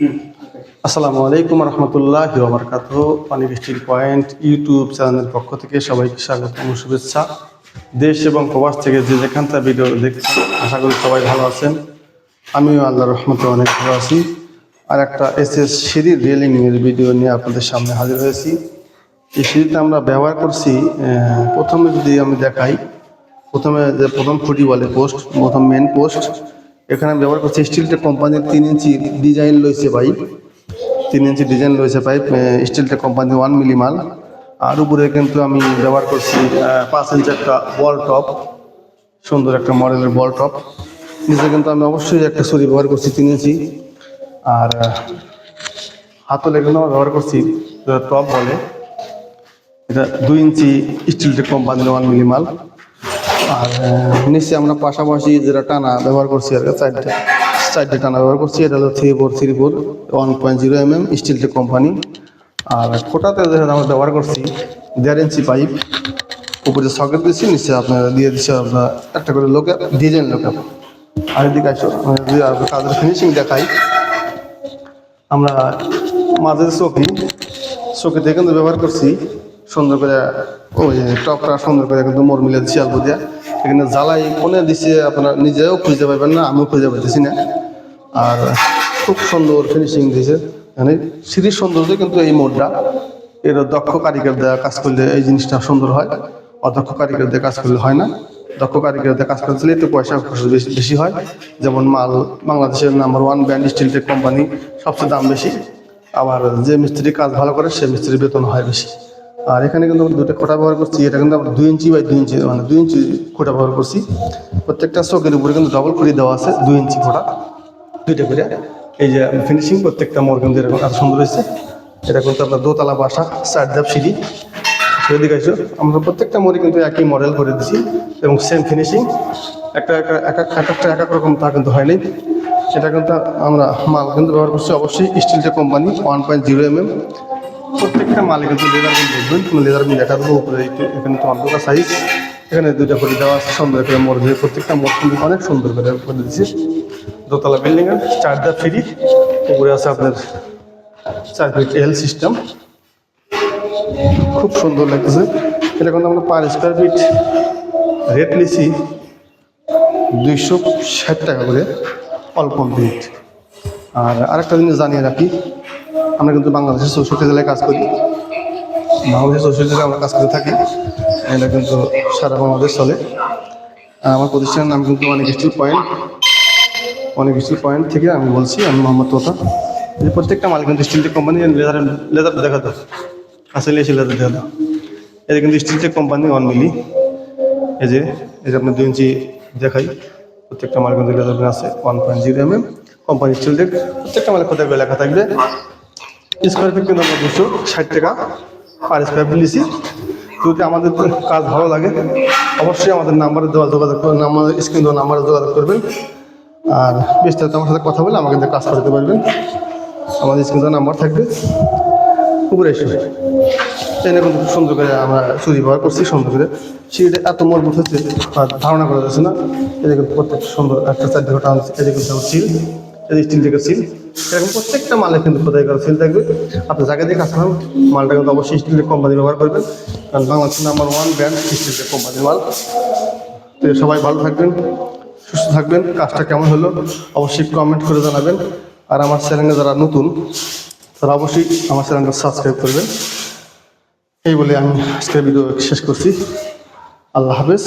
আসসালামু আলাইকুম রহমতুল্লাহ বারকাত পানি বৃষ্টির পয়েন্ট ইউটিউব চ্যানেলের পক্ষ থেকে সবাইকে স্বাগত ও শুভেচ্ছা। দেশ এবং প্রবাস থেকে যে যেখানটা ভিডিও দেখছেন, আশা করি সবাই ভালো আছেন। আমিও আল্লাহ রহমতে অনেক ভালো আছি। আর একটা এস এস সিঁড়ির রেলিংয়ের ভিডিও নিয়ে আপনাদের সামনে হাজির হয়েছি। এই সিঁড়িটা আমরা ব্যবহার করছি প্রথমে যদি আমি দেখাই, প্রথমে যে প্রথম খুঁটি বলে পোস্ট প্রথম মেন পোস্ট এখানে ব্যবহার করছি স্টিলটা কোম্পানির তিন ইঞ্চি ডিজাইন লইছে পাইপ তিন ইঞ্চি ডিজাইন রয়েছে পাইপ স্টিলটা কোম্পানি ওয়ান মিলি মাল আর উপরে কিন্তু আমি ব্যবহার করছি পাঁচ ইঞ্চি একটা বল টপ সুন্দর একটা মডেলের বল টপ নিচে কিন্তু আমি অবশ্যই একটা ছুরি ব্যবহার করছি তিন ইঞ্চি। আর হাতলে কিন্তু ব্যবহার করছি টপ বলে। এটা দুই ইঞ্চি স্টিলটা কোম্পানির ওয়ান মিলি মাল আর নিচে আমরা পাশাপাশি যেটা টানা ব্যবহার করছি আর চারটে চারটে টানা ব্যবহার করছি, এটা হলো three four three four one point zero M M স্টিলটা company আর খোটাতে যেটা আমরা ব্যবহার করছি, দেড় ইঞ্চি পাইপ উপরে সকেট দিচ্ছি নিচে আপনার দিয়ে দিচ্ছে আপনার একটা করে লোকে ডিজাইন লোকে আর এদিকে আসো কাজের ফিনিশিং দেখাই। আমরা মাঝের চকি চকিতে কিন্তু ব্যবহার করছি, সুন্দর করে ওই টপটা সুন্দর করে কিন্তু মোর মিলে দিচ্ছি অল্প দিয়ে। এখানে জ্বালাই কোনে দিচ্ছে আপনারা নিজেও খুঁজতে পারবেন না, আমিও খুঁজে পাইতেছি না। আর খুব সুন্দর ফিনিশিং দিয়েছে মানে সিঁড়ির সৌন্দর্য কিন্তু এই মোড়টা। এর দক্ষ কারিগর দেওয়া কাজ করলে এই জিনিসটা সুন্দর হয়। অদক্ষ কারিগর দিয়ে কাজ করলে হয় না। দক্ষ কারিগর দিয়ে কাজ করলে একটু পয়সা খরচ বেশি বেশি হয়। যেমন মাল বাংলাদেশের number one brand steel tech company সবচেয়ে দাম বেশি। আবার যে মিস্ত্রি কাজ ভালো করে, সে মিস্ত্রির বেতন হয় বেশি। আর এখানে কিন্তু দুটো খোটা ব্যবহার করছি। এটা কিন্তু আমরা দুই ইঞ্চি বাই দুই ইঞ্চি মানে দুই ইঞ্চি খোটা ব্যবহার করছি। প্রত্যেকটা চোখের উপরে কিন্তু ডবল করে দেওয়া আছে দুই ইঞ্চি খোটা দুইটা করে। এই যে ফিনিশিং প্রত্যেকটা মোড় কিন্তু এরকম এত সুন্দর হয়েছে। এটা কিন্তু আপনার দোতলা বাসা, চার ধাপ সিঁড়ি। সেদিকে আসো, আমরা প্রত্যেকটা মোড়ে কিন্তু একই মডেল করে দিছি এবং সেম ফিনিশিং একটা একটা এক এক এক একটা এক এক রকম তা কিন্তু হয়নি সেটা কিন্তু আমরা মাল কিন্তু ব্যবহার করছি অবশ্যই স্টিলটা company one point zero M M প্রত্যেকটা মালে কিন্তু লেদার বিল দেখবেন, কোনো লেদার বিল দেখা দেবো উপরে এখানে তো অন্ধকার সাইজ এখানে দুইটা করে দেওয়া আছে, সুন্দর করে মোড় দিয়ে প্রত্যেকটা মোড় কিন্তু অনেক সুন্দর করে করে দিয়েছি দোতলা বিল্ডিং এর ধাপ ফ্রি উপরে আছে আপনার চার ফিট এল সিস্টেম খুব সুন্দর লাগতেছে। এটা কিন্তু আমরা পার স্কোয়ার ফিট রেট নিছি দুইশো ষাট টাকা করে, অল্প ফিট আর আরেকটা জিনিস জানিয়ে রাখি আমরা কিন্তু বাংলাদেশের চৌষট্টি জেলায় কাজ করি। বাংলাদেশের চৌষট্টি জেলায় আমরা কাজ করে থাকি। এটা কিন্তু সারা বাংলাদেশ চলে। আমার প্রতিষ্ঠানের নাম কিন্তু অনেক স্টিল পয়েন্ট। অনেক স্টিল পয়েন্ট থেকে আমি বলছি, আমি মোহাম্মদ তোতা। যে প্রত্যেকটা মাল কিন্তু স্টিল কোম্পানি লেদার লেদার দেখা দাও আসলে এসে লেদার দেখা দাও এটা কিন্তু steel tech company one milli. এই যে এই যে আপনার দুই ইঞ্চি দেখাই। প্রত্যেকটা মাল কিন্তু লেদার আছে, one point zero M M. Company steel tech. প্রত্যেকটা মালের কোথায় লেখা থাকবে। স্কোয়ার ফিট কিন্তু আমরা দুশো ষাট টাকা পার স্কোয়ার ফিট নিছি যদি আমাদের কাজ ভালো লাগে, অবশ্যই আমাদের নাম্বারে দেওয়া যোগাযোগ করবেন আমাদের স্ক্রিন দেওয়া নাম্বারে যোগাযোগ করবেন। আর বিস্তারিত আমার সাথে কথা বলে আমাকে দিয়ে কাজ করতে পারবেন। আমাদের স্ক্রিন দেওয়া নাম্বার থাকবে। উপরে এসে ট্রেনে কিন্তু সুন্দর করে আমরা চুরি ব্যবহার করছি, সুন্দর করে। সিঁড়িটা এত মজবুত হচ্ছে ধারণা করা যাচ্ছে না। এটা কিন্তু প্রত্যেক সুন্দর একটা চার টান এটা কিন্তু এটা স্টিল থেকে সিল এরকম প্রত্যেকটা মালে কিন্তু খোদাই করা সিল থাকবে। আপনি জায়গা দিয়ে কাজ করেন, মালটা কিন্তু অবশ্যই স্টিলের কোম্পানি ব্যবহার করবেন। কারণ বাংলাদেশের নাম্বার ওয়ান ব্র্যান্ড স্টিলের কোম্পানির মাল। তো সবাই ভালো থাকবেন, সুস্থ থাকবেন, কাজটা কেমন হলো অবশ্যই কমেন্ট করে জানাবেন। আর আমার চ্যানেলে যারা নতুন, তারা অবশ্যই আমার চ্যানেলটা সাবস্ক্রাইব করবেন। এই বলে আমি আজকের ভিডিও শেষ করছি। আল্লাহ হাফেজ।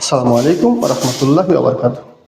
আসসালামু আলাইকুম রহমতুল্লাহ